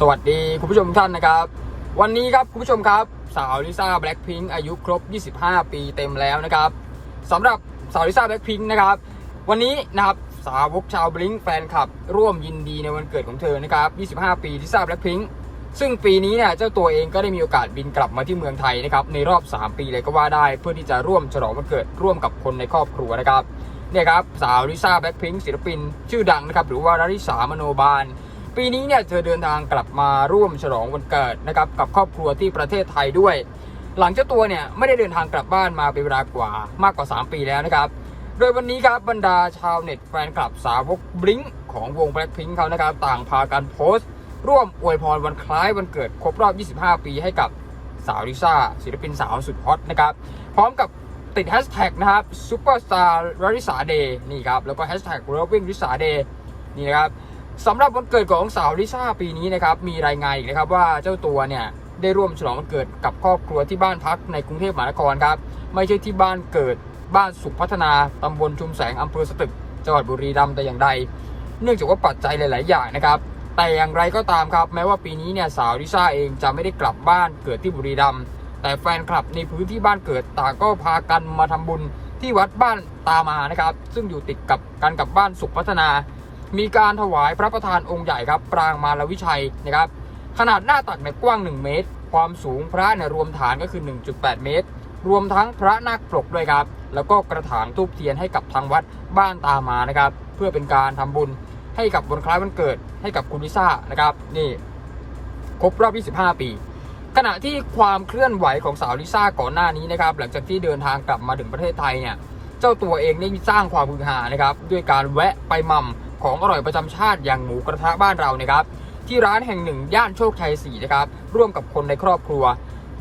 สวัสดีคุณผู้ชมท่านนะครับ วันนี้ครับคุณผู้ชมครับ สาวลิซ่าแบล็ p พิงอายุครบ 25 ปีเต็มแล้วนะครับสำหรับสาวลิซ่าแบล็ p พิงนะครับ วันนี้นะครับสาวกชาวบลิงแฟนคลับ ร่วมยินดีในวันเกิดของเธอนะครับ 25 ปีลิซ่าแบล็ p พิงซึ่งปีนี้เนี่ยเจ้าตัวเองก็ได้มีโอกาสบินกลับมาที่เมืองไทยนะครับในรอบ 3 ปีเลยก็ว่าได้ เพื่อที่จะร่วมฉลองวันเกิดร่วมกับคนในครอบครัวนะครับเนี่ยครับสาวลิซ่าแบล็ p พิงศิลปินชื่อดังนะครับหรือว่าราริสามโนบาล ปีนี้เนี่ยเธอเดินทางกลับมาร่วมฉลองวันเกิดนะครับกับครอบครัวที่ประเทศไทยด้วย หลังเจ้าตัวเนี่ยไม่ได้เดินทางกลับบ้านมาเป็นเวลากว่ามากกว่า 3 ปีแล้วนะครับ โดยวันนี้ครับบรรดาชาวเน็ตแฟนคลับสาวกบลิงของวง Blackpink เขานะครับต่างพากันโพสต์ ร่วมอวยพรวันคล้ายวันเกิดครบรอบ 25 ปีให้กับสาวลิซ่าศิลปินสาวสุดฮอตนะครับพร้อมกับติดแฮชแท็กนะครับ Superstar ราริสาเดย์นี่ครับแล้วก็แฮชแท็ก Loving ริสาเดย์นี่นะครับ สำหรับวันเกิดของสาวลิซ่าปีนี้นะครับมีรายงานอีกนะครับว่าเจ้าตัวเนี่ยได้ร่วมฉลองวันเกิดกับครอบครัวที่บ้านพักในกรุงเทพมหานครครับไม่ใช่ที่บ้านเกิดบ้านสุขพัฒนาตำบลชุมแสงอำเภอสตึกจังหวัดบุรีรัมย์แต่อย่างใด เนื่องจากว่าปัจจัยหลาย ๆ อย่างนะครับ แต่อย่างไรก็ตามครับ แม้ว่าปีนี้เนี่ยสาวลิซ่าเองจะไม่ได้กลับบ้านเกิดที่บุรีรัมย์แต่แฟนคลับในพื้นที่บ้านเกิดต่างก็พากันมาทำบุญที่วัดบ้านตามานะครับ ซึ่งอยู่ติดกับกันกับบ้านสุขพัฒนา มีการถวายพระประธานองค์ใหญ่ครับ ปรางมารวิชัยนะครับ ขนาดหน้าตักเนี่ยกว้าง 1 เมตร ความสูงพระเนี่ยรวมฐานก็คือ 1.8 เมตร รวมทั้งพระนาคปรกด้วยครับ แล้วก็กระถางทูบเทียนให้กับทางวัดบ้านตามานะครับ เพื่อเป็นการทำบุญให้กับวันคล้ายวันเกิดให้กับคุณลิซ่านะครับ นี่ครบรอบ 25 ปีขณะที่ความเคลื่อนไหวของสาวลิซ่าก่อนหน้านี้นะครับ หลังจากที่เดินทางกลับมาถึงประเทศไทยเนี่ย เจ้าตัวเองได้สร้างความฮือฮานะครับ ด้วยการแวะไปม่ำ ของอร่อยประจำชาติอย่างหมูกระทะบ้านเรานะครับที่ร้านแห่งหนึ่งย่านโชคชัย4นะครับร่วมกับคนในครอบครัว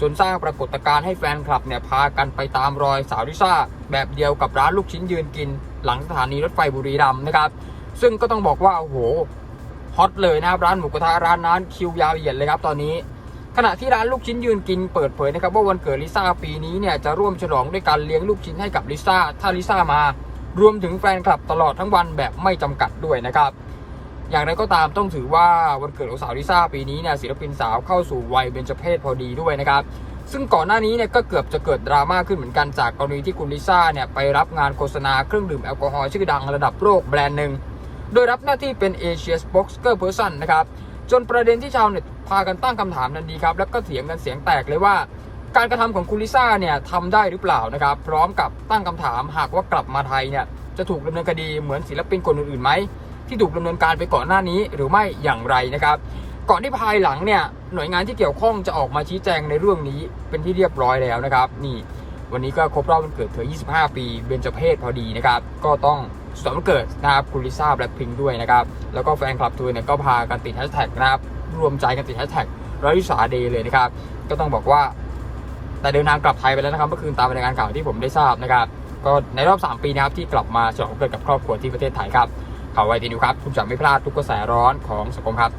จนสร้างปรากฏการณ์ให้แฟนคลับเนี่ยพากันไปตามรอยสาวลิซ่า แบบเดียวกับร้านลูกชิ้นยืนกิน หลังสถานีรถไฟบุรีรัมย์นะครับ ซึ่งก็ต้องบอกว่าโอ้โหฮอตเลยนะครับร้านหมูกระทะร้านนั้นคิวยาวเหยียดเลยครับตอนนี้ขณะที่ร้านลูกชิ้นยืนกินเปิดเผยนะครับว่าวันเกิดลิซ่าปีนี้เนี่ยจะร่วมฉลองด้วยการเลี้ยงลูกชิ้นให้กับลิซ่าถ้าลิซ่ามา รวมถึงแฟนคลับตลอดทั้งวันแบบไม่จำกัดด้วยนะครับ อย่างไรก็ตามต้องถือว่าวันเกิดของสาวลิซ่าปีนี้เนี่ยศิลปินสาวเข้าสู่วัยเบญจเพศพอดีด้วยนะครับ ซึ่งก่อนหน้านี้เนี่ยก็เกือบจะเกิดดราม่าขึ้นเหมือนกันจากกรณีที่คุณลิซ่าเนี่ยไปรับงานโฆษณาเครื่องดื่มแอลกอฮอล์ชื่อดังระดับโลกแบรนด์หนึ่งโดยรับหน้าที่เป็นเอเชียส p ็อกเกอร์เพอร์ซันนะครับจนประเด็นที่ชาวเน็ตพากันตั้งคำถามทันทีครับ แล้วก็เถียงกันเสียงแตกเลยว่า การกระทำของคุณลิซ่าเนี่ยทำได้หรือเปล่านะครับ พร้อมกับตั้งคำถามหากว่ากลับมาไทยเนี่ยจะถูกดำเนินคดีเหมือนศิลปินคนอื่นๆไหมที่ถูกดำเนินการไปก่อนหน้านี้หรือไม่อย่างไรนะครับ ก่อนที่ภายหลังเนี่ยหน่วยงานที่เกี่ยวข้องจะออกมาชี้แจงในเรื่องนี้เป็นที่เรียบร้อยแล้วนะครับ นี่ วันนี้ก็ครบรอบวันเกิดเธอ 25 ปีเบญจเพศพอดีนะครับ ก็ต้องสุดสัปดาห์วันเกิดนะครับคุณลิซ่าแบล็คพิงด้วยนะครับ แล้วก็แฟนคลับเธอเนี่ยก็พากันติดแฮชแท็กนะครับรวมใจกันติดแฮชแท็กราริสาเดย์เลยนะครับ ก็ต้องบอกว่า แต่เดินทางกลับไทยไปแล้วนะครับเมื่อคืนตามรายงานข่าวที่ผมได้ทราบนะครับ ก็ในรอบ 3 ปีนะครับที่กลับมาฉลองเกิดกับครอบครัวที่ประเทศไทยครับข่าวไวทีนิวครับคุณจะไม่พลาดทุกกระแสร้อนของสังคมครับ